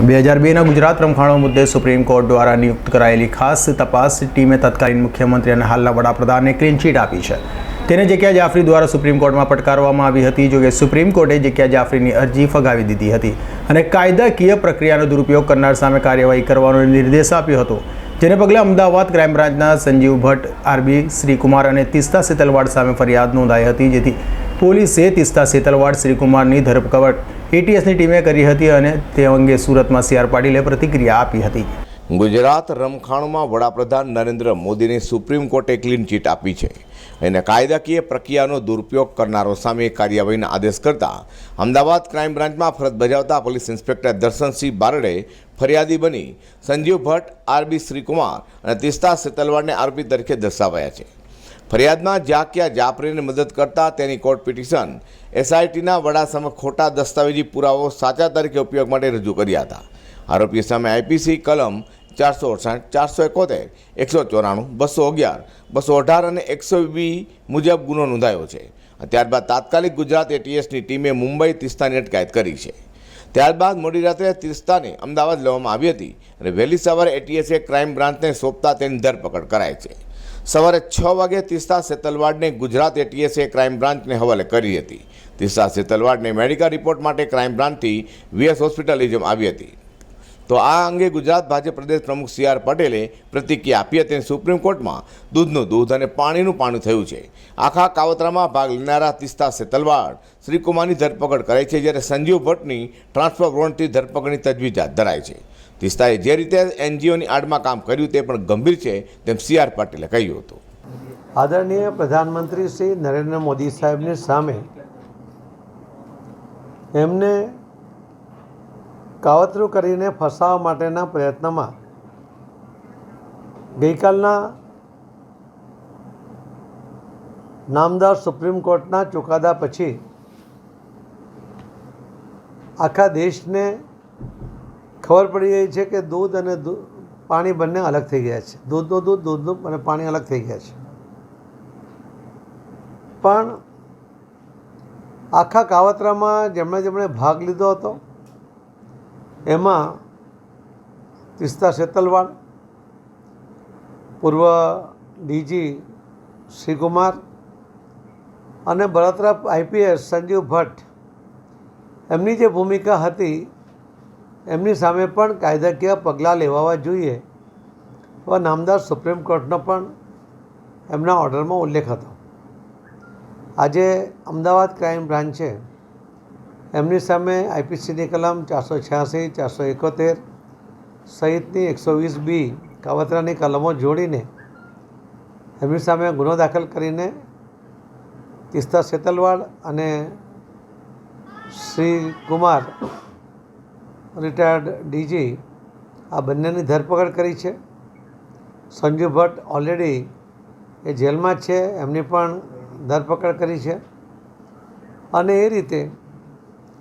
બે હજાર બેના ગુજરાત રમખાણો મુદ્દે સુપ્રીમ કોર્ટ દ્વારા નિયુક્ત કરાયેલી ખાસ તપાસ ટીમે તત્કાલીન મુખ્યમંત્રી અને હાલના વડાપ્રધાનને ક્લીનચીટ આપી છે. તેને જગ્યા જાફરી દ્વારા સુપ્રીમ કોર્ટમાં પડકારવામાં આવી હતી જોકે સુપ્રીમ કોર્ટે જગ્યા જાફરીની અરજી ફગાવી દીધી હતી અને કાયદાકીય પ્રક્રિયાનો દુરુપયોગ કરનાર સામે કાર્યવાહી કરવાનો નિર્દેશ આપ્યો હતો. જેને પગલે અમદાવાદ ક્રાઇમ બ્રાન્ચના સંજીવ ભટ્ટ, આરબી શ્રીકુમાર અને તિસ્તા સેતલવાડ સામે ફરિયાદ નોંધાઈ હતી, જેથી પોલીસે તિસ્તા સેતલવાડ શ્રીકુમારની ધરપકડ એટીએસની ટીમે કરી હતી અને તે અંગે સુરતમાં સીઆર પાટીલે પ્રતિક્રિયા આપી હતી. ગુજરાત રમખાણોમાં વડાપ્રધાન નરેન્દ્ર મોદીને સુપ્રીમ કોર્ટે ક્લીન ચીટ આપી છે. એને કાયદાકીય પ્રક્રિયાનો દુરુપયોગ કરનારો સામે કાર્યવાહીના આદેશ કરતા અમદાવાદ ક્રાઇમ બ્રાન્ચમાં ફરજ બજાવતા પોલીસ ઇન્સ્પેક્ટર દર્શનસિંહ બારડે ફરિયાદી બની સંજીવ ભટ્ટ આરબી શ્રીકુમાર અને તિસ્તા સેતલવાડને આરોપી તરીકે દર્શાવાયા છે. ફરિયાદમાં જાકિયા જાફરીને મદદ કરતા તેની કોર્ટ પિટિશન એસઆઈટીના વડા સમક્ષ ખોટા દસ્તાવેજી પુરાવો સાચા તરીકે ઉપયોગ માટે રજૂ કર્યા હતા. આરોપી સામે આઈપીસી કલમ ચારસો અડસઠ, ચારસો એકોતેર, એકસો ચોરાણું, બસો અગિયાર, બસો અઢાર અને એકસો વી મુજબ ગુનો નોંધાયો છે. ત્યારબાદ તાત્કાલિક ગુજરાત એટીએસની ટીમે મુંબઈ તિસ્તાની અટકાયત કરી છે. ત્યારબાદ મોડી રાત્રે તિસ્તાને અમદાવાદ લેવામાં આવી હતી અને વહેલી સવારે એટીએસે ક્રાઇમ બ્રાન્ચને સોંપતા તેની ધરપકડ કરાઈ છે. સવારે છ વાગે તિસ્તા સેતલવાડને ગુજરાત એટીએસે ક્રાઇમ બ્રાન્ચને હવાલે કરી હતી. તિસ્તા સેતલવાડને મેડિકલ રિપોર્ટ માટે ક્રાઇમ બ્રાન્ચથી વીએસ હોસ્પિટલ લઈ જવામાં આવી હતી. તો આ અંગે ગુજરાત ભાજપ પ્રદેશ પ્રમુખ સી આર પટેલે પ્રતિક્રિયા આપી હતી અને સુપ્રીમ કોર્ટમાં દૂધનું દૂધ અને પાણીનું પાણી થયું છે. આખા કાવતરામાં ભાગ લેનારા તિસ્તા સેતલવાડ શ્રીકુમારની ધરપકડ કરાઈ છે, જ્યારે સંજીવ ભટ્ટની ટ્રાન્સફર વોરંટથી ધરપકડની તજવીજ હાથ ધરાઈ છે. તિસ્તાએ જે રીતે એનજીઓની આડમાં કામ કર્યું તે પણ ગંભીર છે, તેમ સી આર પાટીલે કહ્યું હતું. આદરણીય પ્રધાનમંત્રી શ્રી નરેન્દ્ર મોદી સાહેબની સામે એમને કાવતરું કરીને ફસાવવા માટેના પ્રયત્નમાં ગઈકાલના નામદાર સુપ્રીમ કોર્ટના ચુકાદા પછી આખા દેશને ખબર પડી રહી છે કે દૂધ અને પાણી બંને અલગ થઈ ગયા છે. દૂધનું દૂધ, દૂધનું અને પાણી અલગ થઈ ગયા છે. પણ આખા કાવતરામાં જેમણે જેમણે ભાગ લીધો હતો, એમાં તિસ્તા શેતલવાડ, પૂર્વ ડીજી શ્રીકુમાર અને બળતરા આઈપીએસ સંજીવ ભટ્ટ, એમની જે ભૂમિકા હતી એમની સામે પણ કાયદાકીય પગલાં લેવાવા જોઈએ. એવા નામદાર સુપ્રીમ કોર્ટનો પણ એમના ઓર્ડરમાં ઉલ્લેખ હતો. આજે અમદાવાદ ક્રાઇમ બ્રાન્ચે એમની સામે આઈપીસીની કલમ ચારસો છ્યાસી, ચારસો એકોતેર સહિતની એકસો વીસ બી કાવતરાની કલમો જોડીને એમની સામે ગુનો દાખલ કરીને તિસ્તા સેતલવાડ અને શ્રી કુમાર રિટાયર્ડ ડીજી આ બંનેની ધરપકડ કરી છે. સંજુ ભટ્ટ ઓલરેડી એ જેલમાં છે, એમની પણ ધરપકડ કરી છે. અને એ રીતે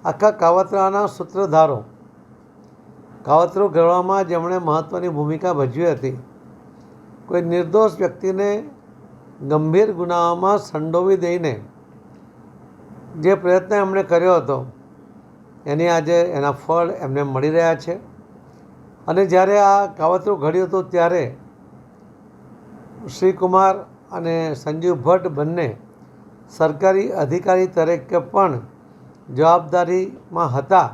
આખા કાવતરાના સૂત્રધારો, કાવતરું ઘડવામાં જેમણે મહત્ત્વની ભૂમિકા ભજવી હતી, કોઈ નિર્દોષ વ્યક્તિને ગંભીર ગુનાઓમાં સંડોવી દઈને જે પ્રયત્ન એમણે કર્યો હતો એની આજે એના ફળ એમને મળી રહ્યા છે. અને જ્યારે આ કાવતરું ઘડ્યું હતું ત્યારે શ્રીકુમાર અને સંજીવ ભટ્ટ બંને સરકારી અધિકારી તરીકે પણ જવાબદારીમાં હતા.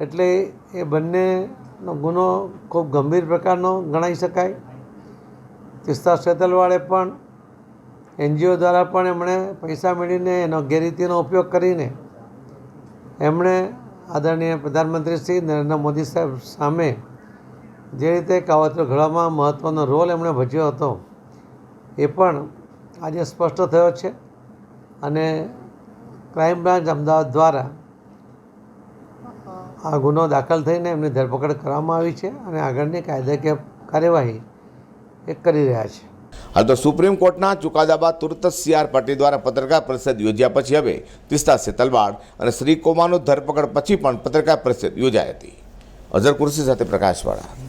એટલે એ બંનેનો ગુનો ખૂબ ગંભીર પ્રકારનો ગણાઈ શકાય. તિસ્તા શેતલવાળે પણ એનજીઓ દ્વારા પણ એમણે પૈસા મેળવીને એનો ગેરરીતિનો ઉપયોગ કરીને એમણે આદરણીય પ્રધાનમંત્રી શ્રી નરેન્દ્ર મોદી સાહેબ સામે જે રીતે કાવતરો ઘડવામાં મહત્ત્વનો રોલ એમણે ભજ્યો હતો, એ પણ આજે સ્પષ્ટ થયો છે અને ક્રાઇમ બ્રાન્ચ અમદાવાદ દ્વારા આ ગુનો દાખલ થઈને એમની ધરપકડ કરવામાં આવી છે અને આગળની કાયદાકીય કાર્યવાહી એ કરી રહ્યા છે. હાલ તો સુપ્રીમ કોર્ટના ચુકાદા બાદ તુરત સી આર પાટીલ દ્વારા પત્રકાર પરિષદ યોજ્યા પછી હવે તિસ્તા સેતલવાડ અને શ્રી કોમાનો ધરપકડ પછી પણ પત્રકાર પરિષદ યોજાઈ હતી. અઝર કુર્સી સાથે પ્રકાશવાળા.